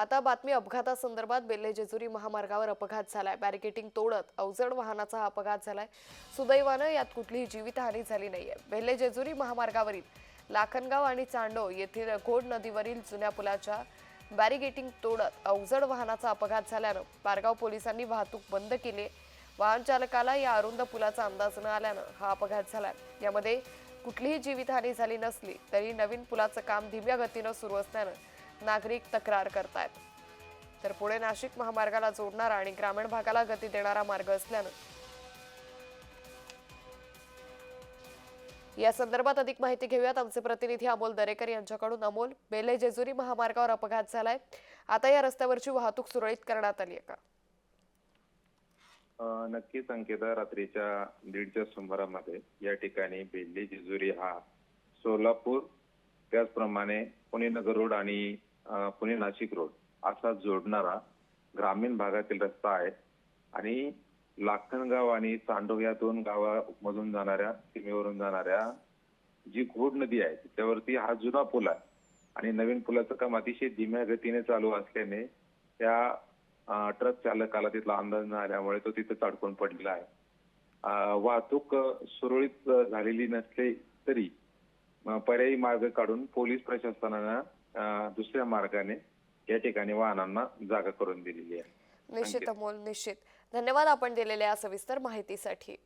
आता बातमी अपघातासंदर्भात बेल्हे जेजुरी महामार्गावर अपघात झालाय. बॅरिकेटिंग तोडत अवजड वाहनाचा हा अपघात झालाय. सुदैवानं यात कुठलीही जीवितहानी झाली नाहीये. बेल्हे जेजुरी महामार्गावरील लाखनगाव आणि चांडो येथील घोड नदीवरील जुन्या पुलाच्या बॅरिगेटिंग तोडत अवजड वाहनाचा अपघात झाल्यानं पारगाव पोलिसांनी वाहतूक बंद केली. वाहन चालकाला या अरुंद पुलाचा अंदाज न आल्यानं हा अपघात झाला यामध्ये कुठलीही जीवितहानी झाली नसली तरी नवीन पुलाचं काम धीम्या गतीनं सुरू असल्यानं नागरिक तक्रार करतायत. तर पुणे नाशिक महामार्गाला जोडणारा आणि ग्रामीण भागाला गती देणारा मार्ग असल्यानं. या संदर्भात अधिक माहिती घेऊयात. आमचे प्रतिनिधी अमोल दरेकर यांच्याकडून. अमोल बेले जेजुरी महामार्गावर अपघात झालाय. आता या रस्त्यावरची वाहतूक सुरळीत करण्यात आली आहे का? नक्की नक्कीच अंकिता रात्रीच्या दीडच्या सुमारामध्ये या ठिकाणी बेल्ली जेजुरी हा सोलापूर त्याचप्रमाणे पुणे नगर रोड आणि पुणे नाशिक रोड. असा जोडणारा ग्रामीण भागातील रस्ता आहे. आणि लाखनगाव आणि चांडो या दोन गावामधून जाणाऱ्या सीमेवरून जाणाऱ्या जी घोड नदी आहे त्यावरती हा जुना पूल आहे. आणि नवीन पुलाचं काम अतिशय धीम्या गतीने चालू असल्याने त्या ट्रक चालकाला तिथला अंदाज न आल्यामुळे तो तिथे अडकून पडलेला आहे. वाहतूक सुरळीत झालेली नसली तरी पर्यायी मार्ग काढून पोलीस प्रशासनानं दुसऱ्या मार्गाने या ठिकाणी वाहनांना जागा करून दिलेली आहे. निश्चित अमोल निश्चित. धन्यवाद आपण दिलेल्या सविस्तर माहितीसाठी.